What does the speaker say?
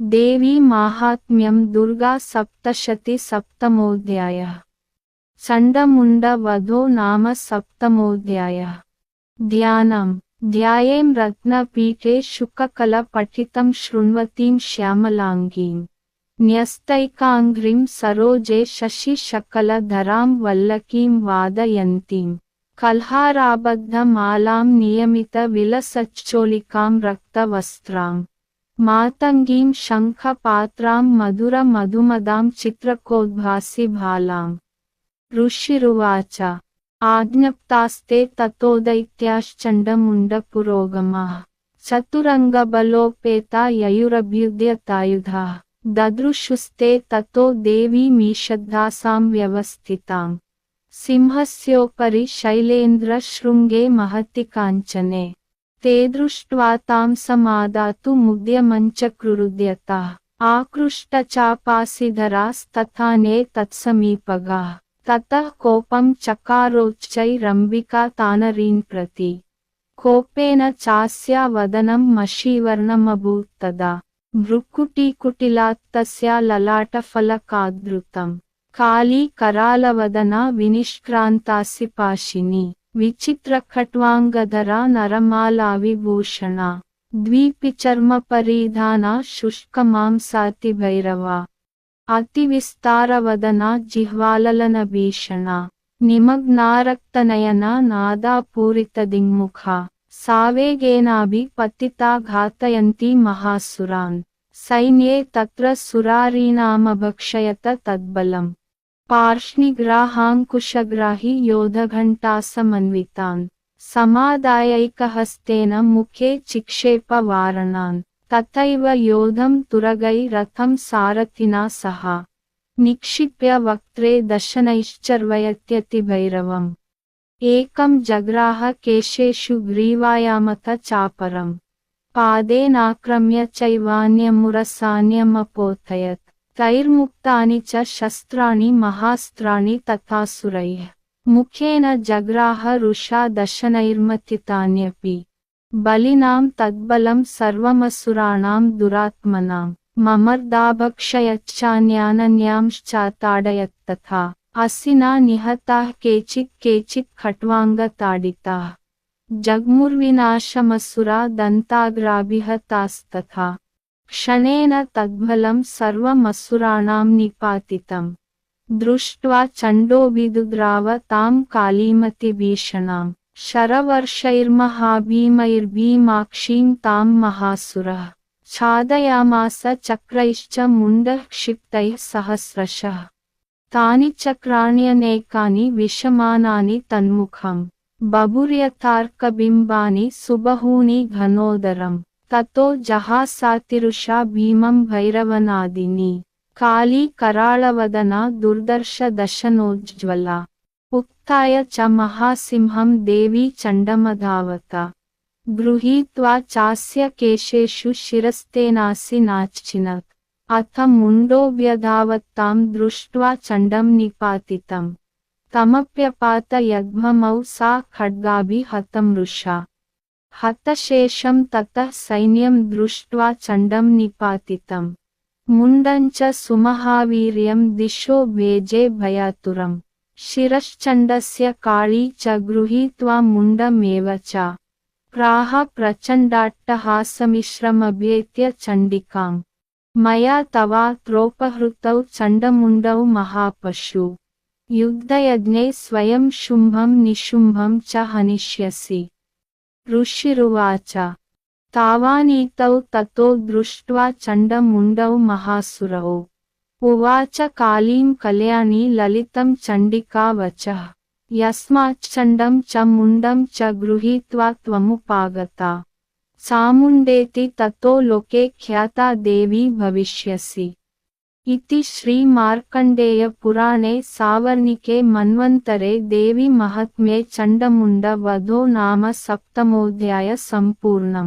దేవీ మాహాత్మ్యం దుర్గా సప్తశతి సప్తమోధ్యాయ చండముండ వధో నామ సప్తమోధ్యాయ ధ్యానం ధ్యాయేం రత్నపీఠే శుకకల పఠితం శృణ్వతీం శ్యామలాంగీం న్యస్తైకాంఘ్రిం సరోజే శశి శకలధరాం వల్లకీం వాదయంతీం కల్హారాబద్ధమాలాం నియమిత విలసచ్చోళికాం రక్తవస్త్రాం मातङ्गीं शङ्खपात्रां मधुरमधुमदां चित्रकोद्भासि भालाम् ऋषिरुवाच। आज्ञप्तास्ते ततो दैत्याश्चण्डमुण्डपुरोगमाः चतुरङ्गबलोपेता ययुरभ्युद्यतायुधाः। ददृशुस्ते ततो देवीमीषद्धासां व्यवस्थिताम् सिंहस्योपरि शैलेन्द्रशृङ्गे महति काञ्चने। ते दृष्ट्वा तां समादातु मुद्यमञ्चक्रुरुद्यताः आकृष्टचापासिधरास्तथाने तत्समीपगाः ततः कोपं चकारोच्चैरम्बिका तानरीन् प्रति कोपेन चास्या वदनं मषीवर्णमभूत् तदा भ्रुकुटीकुटिलात्तस्या ललाटफलकादृतम् काली करालवदना विनिष्क्रान्तासि पाशिनी ವಿಚಿತ್ರ ಖಟ್ವಾಂಗಧರ ನರಮಾಲಾವಿಭೂಷಣ ದ್ವೀಪಿ ಚರ್ಮ ಪರಿಧಾನ ಶುಷ್ಕ ಮಾಂಸಾತಿ ಭೈರವ. ಅತಿ ವಿಸ್ತಾರವದನ ಜಿಹ್ವಾಲಲನ ಭೀಷಣ. ನಿಮಗ್ನಾರಕ್ತ ನಿಮಗ್ನಾರಕ್ತನಯನ ನಾದಾಪೂರಿತ ದಿಗ್ಮುಖ. ಸಾವೇಗೇನಾಭಿ ಪತಿತಾ ಘಾತಯಂತಿ ಮಹಾಸುರಾನ್. ಸೈನ್ಯೇ ತತ್ರ ಸುರಾರೀನಾಮ ಭಕ್ಷಯತ ತದ್ಬಲಂ. पार्ष्णिग्राहाङ्कुशग्राहि योधघण्टासमन्वितान्, समादायैकहस्तेन मुखे चिक्षेपवारणान्, तथैव योधं तुरगैरथं सारथिना सह। निक्षिप्य वक्त्रे दशनैश्चर्वयत्यतिभैरवम्। एकं जग्राह केशेषु ग्रीवायामथ चापरम्। पादेनाक्रम्य चैवान्यमुरसान्यमपोथयत्। तैर्मुक्तानि च शस्त्राणि महास्त्राणि तथासुरैः। मुखेन जग्राह रुषा दशनैर्मथितान्यपि। बलिनां तद्बलं सर्वमसुराणां दुरात्मनां। ममर्दाभक्षयच्चान्यानन्यांश्चाताडयत्तथा असिना निहताः केचित् केचित् खट्वाङ्गताडिताः। जग्मुर्विनाशमसुरा दन्ताग्राभिहतास्तथा। क्षणेन तद्बलं सर्वमसुराणां निपातितम् दृष्ट्वा चण्डोभिदुद्राव तां कालीमतिभीषणाम् शरवर्षैर्महाभीमैर्भीमाक्षीं तां महासुरः। छादयामास चक्रैश्च मुण्डः क्षिप्तैः सहस्रशः। तानि चक्राण्यनेकानि विषमानानि तन्मुखम् बभुर्यथार्कबिम्बानि सुबहूनि घनोदरम् తతో జహాసాతిరుష భీమం భైరవనాదిని కాళీ కరాళవదన దుర్దర్శ దశనోజ్జ్వల ఉక్తాయ చ మహాసింహం దేవీ చండమధావత గృహీత్వా చాస్య కేశేషు శిరస్తేనాసి నాచ్చినత్ అథ ముండోవ్యధావత్తాం దృష్ట్వా చండం నిపాతితం తమప్యపాత యగ్మమౌ సా ఖడ్గాభి హతమృషా हतशेषं ततः सैन्यं दृष्ट्वा चण्डं निपातितम् मुण्डञ्च सुमहावीर्यं दिशो भेजे भयातुरम् शिरश्चण्डस्य काळी च गृहीत्वा मुण्डमेव च। प्राह प्रचण्डाट्टहासमिश्रमभ्येत्य चण्डिकाम् मया तवात्रोपहृतौ चण्डमुण्डौ महापशु। युद्धयज्ञे स्वयं शुम्भं निशुम्भं च हनिष्यसि ఋషిరువాచ. తావానీతౌ తో దృష్ట్వా చండముండౌ మహాసురౌ. ఉవాచ కాళీం కళ్యాణి లలితం చండికా వచ. యస్మాచ్చండం చ ముండం చ గృహీత్వా త్వముపాగత. సాముండేతి తో లోకే ఖ్యాత దేవీ భవిష్యసి. ಇತಿ ಶ್ರೀ ಮಾರ್ಕಂಡೇಯ ಪುರಾಣೆ ಸಾವರ್ಣಿಕೆ ಮನ್ವಂತರೆ ದೇವಿ ಮಹಾತ್ಮ್ಯೆ ಚಂಡಮುಂಡ ವಧೋ ನಾಮ ಸಪ್ತಮೋಧ್ಯಾಯ ಸಂಪೂರ್ಣಂ.